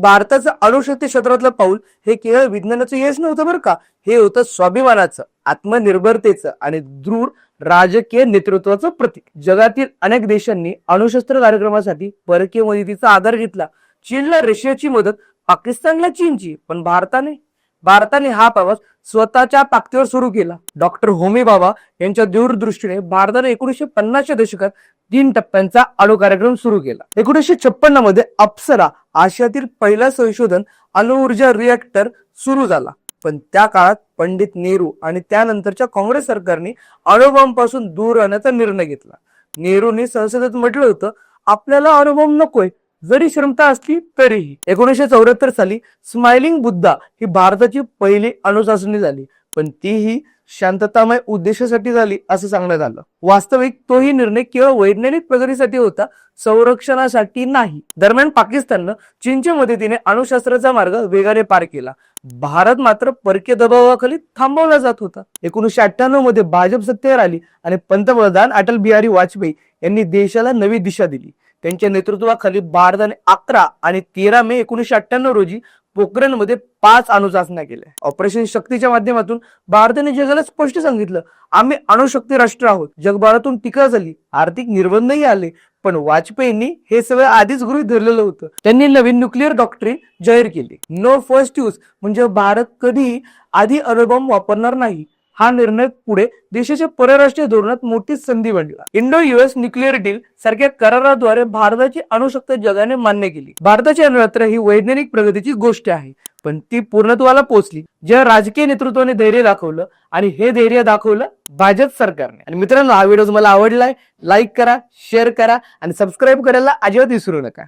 भारताचं अणुशक्ती क्षेत्रातलं पाऊल हे केवळ विज्ञानाचं यश नव्हतं बरं का? हे होतं स्वाभिमानाचं आत्मनिर्भरतेचं आणि दृढ राजकीय नेतृत्वाचं प्रतीक. जगातील अनेक देशांनी अणुशस्त्र कार्यक्रमासाठी परकीय मदतीचा आधार घेतला. चीनला रशियाची मदत पाकिस्तानला चीनची पण भारताने भारताने हा प्रवास स्वतःच्या पाकतीवर सुरू केला. डॉक्टर होमी बाबा यांच्या दूरदृष्टीने भारताने एकोणीसशे पन्नासच्या दशकात तीन टप्प्यांचा अणु कार्यक्रम सुरू केला. एकोणीसशे छप्पन्नमध्ये अप्सरा आशियातील पहिला संशोधन अणुऊर्जा रिएक्टर सुरू झाला. पण त्या काळात पंडित नेहरू आणि त्यानंतरच्या काँग्रेस सरकारने अणुबॉम्बपासून दूर राहण्याचा निर्णय घेतला. नेहरूंनी संसदेत म्हटलं होतं आपल्याला अणुबॉम्ब नकोय जरी क्षमता असली तरीही एकोणीसशे चौऱ्याहत्तर साली स्माइलिंग बुद्धा ही भारताची पहिली अनुशासनी झाली. पण तीही शांततामय उद्देशासाठी झाली असं सांगण्यात आलं. वास्तविक तोही निर्णय केवळ वैज्ञानिक प्रगतीसाठी होता संरक्षणासाठी नाही. दरम्यान पाकिस्ताननं चीनच्या मदतीने अणुशास्त्राचा मार्ग वेगाने पार केला. भारत मात्र परकीय दबावाखाली थांबवला जात होता. एकोणीसशे अठ्ठ्याण्णवमध्ये भाजप सत्तेवर आली आणि पंतप्रधान अटल बिहारी वाजपेयी यांनी देशाला नवी दिशा दिली. त्यांच्या नेतृत्वाखाली भारताने अकरा आणि तेरा मे एकोणीसशे अठ्ठ्याण्णव रोजी पोखरणमध्ये पाच अणुचाचण्या केल्या. ऑपरेशन शक्तीच्या माध्यमातून भारताने जगाला स्पष्ट सांगितलं आम्ही अणुशक्ती राष्ट्र आहोत. जगभरातून टीका झाली आर्थिक निर्बंधही आले पण वाजपेयींनी हे सगळं आधीच गृहीत धरलेलं होतं. त्यांनी नवीन न्यूक्लिअर डॉक्टरी जाहीर केली. नो फर्स्ट यूज म्हणजे भारत कधी आधी अणुबॉम्ब वापरणार नाही. हा निर्णय पुढे देशाच्या परराष्ट्रीय धोरणात मोठी संधी बनला. इंडो युएस न्यूक्लिअर डील सारख्या कराराद्वारे भारताची अणुशक्ती जगाने मान्य केली. भारताची अणुयात्रा ही वैज्ञानिक प्रगतीची गोष्ट आहे. पण ती पूर्णत्वाला पोहोचली ज्या राजकीय नेतृत्वाने धैर्य दाखवलं आणि हे धैर्य दाखवलं भाजप सरकारने. आणि मित्रांनो हा व्हिडिओ तुम्हाला आवडलाय लाईक करा शेअर करा आणि सबस्क्राईब करायला अजिबात विसरू नका.